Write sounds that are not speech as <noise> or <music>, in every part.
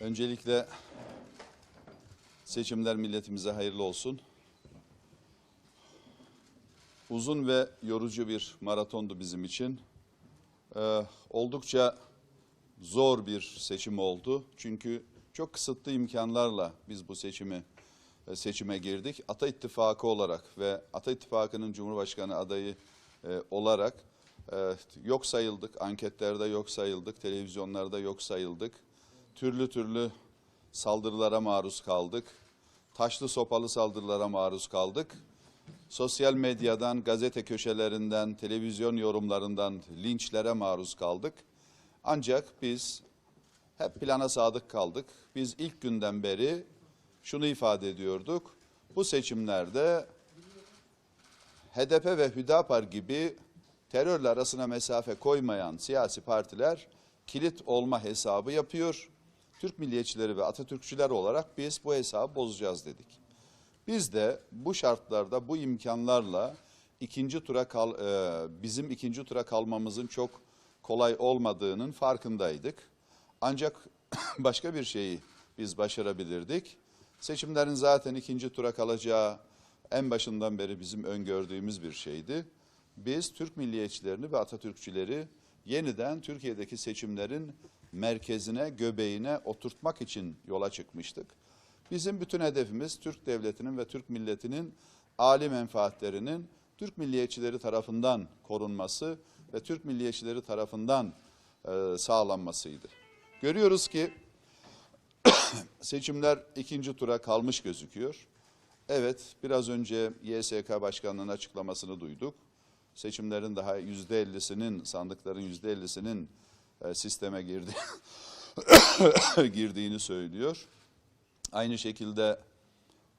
Öncelikle seçimler milletimize hayırlı olsun. Uzun ve yorucu bir maratondu bizim için. Ee, oldukça zor bir seçim oldu. Çünkü çok kısıtlı imkanlarla biz bu seçimi e, seçime girdik. Ata İttifakı olarak ve Ata İttifakı'nın Cumhurbaşkanı adayı e, olarak e, yok sayıldık. Anketlerde yok sayıldık. Televizyonlarda yok sayıldık. Türlü türlü saldırılara maruz kaldık. Taşlı sopalı saldırılara maruz kaldık. Sosyal medyadan, gazete köşelerinden, televizyon yorumlarından linçlere maruz kaldık. Ancak biz hep plana sadık kaldık. Biz ilk günden beri şunu ifade ediyorduk. Bu seçimlerde HDP ve Hüdapar gibi terörle arasına mesafe koymayan siyasi partiler kilit olma hesabı yapıyor. Türk milliyetçileri ve Atatürkçüler olarak biz bu hesabı bozacağız dedik. Biz de bu şartlarda, bu imkanlarla ikinci tura kal, e, bizim ikinci tura kalmamızın çok kolay olmadığının farkındaydık. Ancak <coughs> başka bir şeyi biz başarabilirdik. Seçimlerin zaten ikinci tura kalacağı en başından beri bizim öngördüğümüz bir şeydi. Biz Türk milliyetçilerini ve Atatürkçüleri yeniden Türkiye'deki seçimlerin merkezine, göbeğine oturtmak için yola çıkmıştık. Bizim bütün hedefimiz Türk devletinin ve Türk milletinin âli menfaatlerinin Türk milliyetçileri tarafından korunması ve Türk milliyetçileri tarafından e, sağlanmasıydı. Görüyoruz ki <coughs> seçimler ikinci tura kalmış gözüküyor. Evet, biraz önce YSK Başkanlığı'nın açıklamasını duyduk. Seçimlerin daha yüzde ellisinin, sandıkların yüzde ellisinin e, sisteme girdi, <coughs> girdiğini söylüyor. Aynı şekilde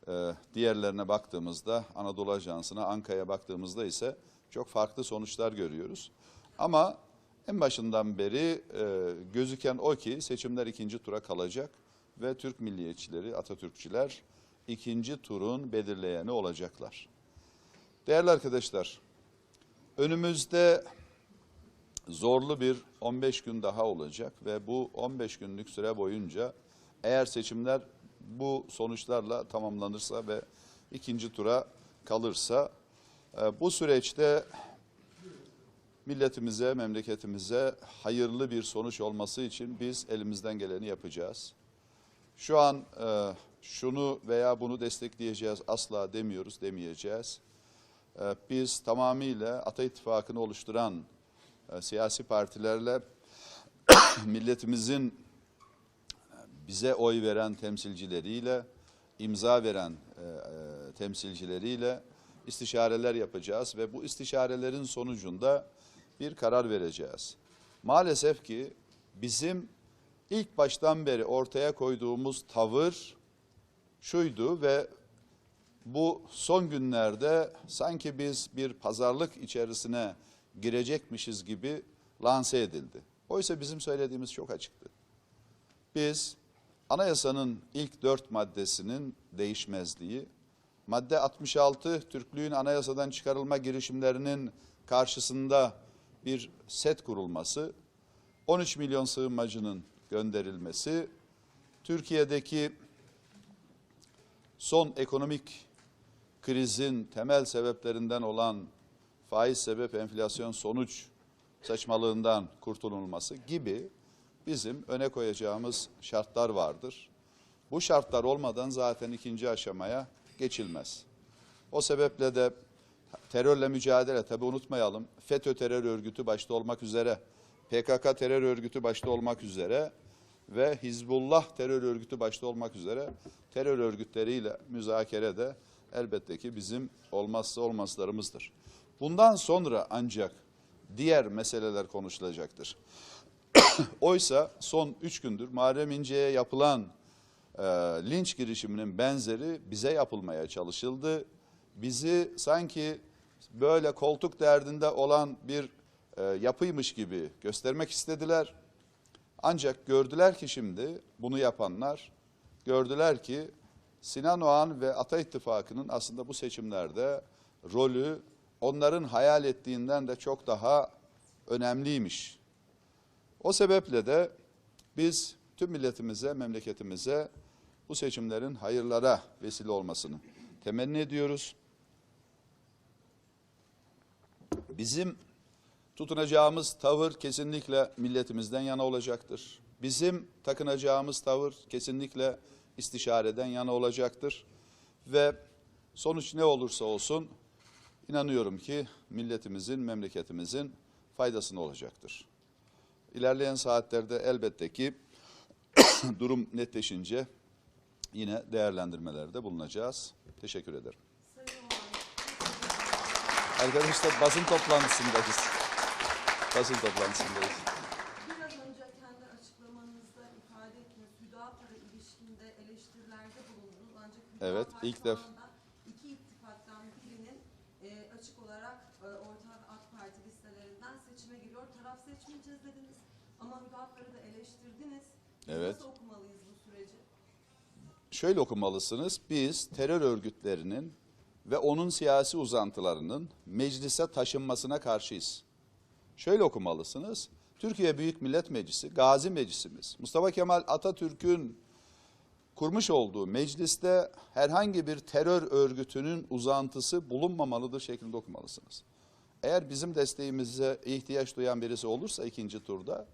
e, diğerlerine baktığımızda, Anadolu Ajansı'na, Anka'ya baktığımızda ise çok farklı sonuçlar görüyoruz. Ama en başından beri e, gözüken o ki seçimler ikinci tura kalacak ve Türk milliyetçileri, Atatürkçüler ikinci turun belirleyeni olacaklar. Değerli arkadaşlar, önümüzde zorlu bir 15 gün daha olacak ve bu 15 günlük süre boyunca eğer seçimler bu sonuçlarla tamamlanırsa ve ikinci tura kalırsa e, bu süreçte milletimize, memleketimize hayırlı bir sonuç olması için biz elimizden geleni yapacağız. Şu an e, şunu veya bunu destekleyeceğiz asla demiyoruz, demeyeceğiz. E, biz tamamıyla Ata İttifakı'nı oluşturan e, siyasi partilerle <coughs> milletimizin bize oy veren temsilcileriyle, imza veren e, e, temsilcileriyle istişareler yapacağız ve bu istişarelerin sonucunda bir karar vereceğiz. Maalesef ki bizim ilk baştan beri ortaya koyduğumuz tavır şuydu ve bu son günlerde sanki biz bir pazarlık içerisine girecekmişiz gibi lanse edildi. Oysa bizim söylediğimiz çok açıktı. Biz anayasanın ilk dört maddesinin değişmezliği, madde 66 Türklüğün anayasadan çıkarılma girişimlerinin karşısında bir set kurulması, 13 milyon sığınmacının gönderilmesi, Türkiye'deki son ekonomik krizin temel sebeplerinden olan faiz sebep enflasyon sonuç saçmalığından kurtululması gibi bizim öne koyacağımız şartlar vardır. Bu şartlar olmadan zaten ikinci aşamaya geçilmez. O sebeple de terörle mücadele tabi unutmayalım. FETÖ terör örgütü başta olmak üzere, PKK terör örgütü başta olmak üzere ve Hizbullah terör örgütü başta olmak üzere terör örgütleriyle müzakere de elbette ki bizim olmazsa olmazlarımızdır. Bundan sonra ancak diğer meseleler konuşulacaktır. <clears throat> Oysa son üç gündür Muharrem İnce'ye yapılan e, linç girişiminin benzeri bize yapılmaya çalışıldı. Bizi sanki böyle koltuk derdinde olan bir e, yapıymış gibi göstermek istediler. Ancak gördüler ki şimdi bunu yapanlar gördüler ki Sinan Oğan ve Ata İttifakı'nın aslında bu seçimlerde rolü onların hayal ettiğinden de çok daha önemliymiş. O sebeple de biz tüm milletimize, memleketimize bu seçimlerin hayırlara vesile olmasını temenni ediyoruz. Bizim tutunacağımız tavır kesinlikle milletimizden yana olacaktır. Bizim takınacağımız tavır kesinlikle istişareden yana olacaktır. Ve sonuç ne olursa olsun inanıyorum ki milletimizin, memleketimizin faydasına olacaktır. İlerleyen saatlerde elbette ki <coughs> durum netleşince yine değerlendirmelerde bulunacağız. Teşekkür ederim. Arkadaşlar basın toplantısındayız. Basın toplantısındayız. biraz önce kendi açıklamanızda ifade ettiniz. Hüdapar'a ilişkinde eleştirilerde bulundunuz. Ancak Evet, ilk şu def- anda iki ittifaktan birinin e, açık olarak e, ortak AK Parti listelerinden seçime giriyor. Taraf seçmeyeceğiz dediniz. Ama Hüdapar'ı da eleştirdiniz. Biz Evet. Nasıl okumalıyız bu süreci? Şöyle okumalısınız. Biz terör örgütlerinin ve onun siyasi uzantılarının meclise taşınmasına karşıyız. Şöyle okumalısınız. Türkiye Büyük Millet Meclisi, Gazi Meclisimiz, Mustafa Kemal Atatürk'ün kurmuş olduğu mecliste herhangi bir terör örgütünün uzantısı bulunmamalıdır şeklinde okumalısınız. Eğer bizim desteğimize ihtiyaç duyan birisi olursa ikinci turda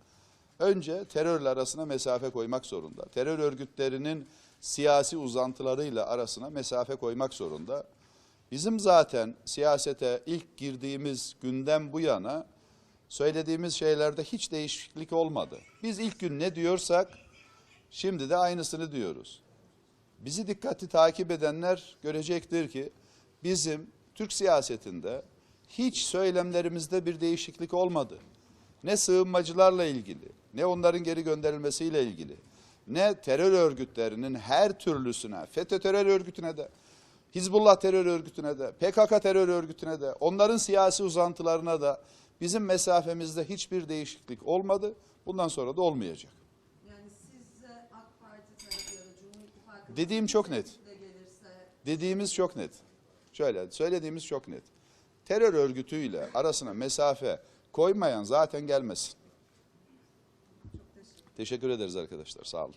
önce terörle arasına mesafe koymak zorunda. Terör örgütlerinin siyasi uzantılarıyla arasına mesafe koymak zorunda. Bizim zaten siyasete ilk girdiğimiz günden bu yana söylediğimiz şeylerde hiç değişiklik olmadı. Biz ilk gün ne diyorsak şimdi de aynısını diyoruz. Bizi dikkatli takip edenler görecektir ki bizim Türk siyasetinde hiç söylemlerimizde bir değişiklik olmadı. Ne sığınmacılarla ilgili, ne onların geri gönderilmesiyle ilgili, ne terör örgütlerinin her türlüsüne, FETÖ terör örgütüne de, Hizbullah terör örgütüne de, PKK terör örgütüne de, onların siyasi uzantılarına da bizim mesafemizde hiçbir değişiklik olmadı. Bundan sonra da olmayacak. Yani sizce AK Parti tarafı ya da Cumhur İttifakı Dediğim çok net. Dediğimiz çok net. Şöyle söylediğimiz çok net. Terör örgütüyle arasına mesafe koymayan zaten gelmesin. Teşekkür ederiz arkadaşlar. Sağ olun.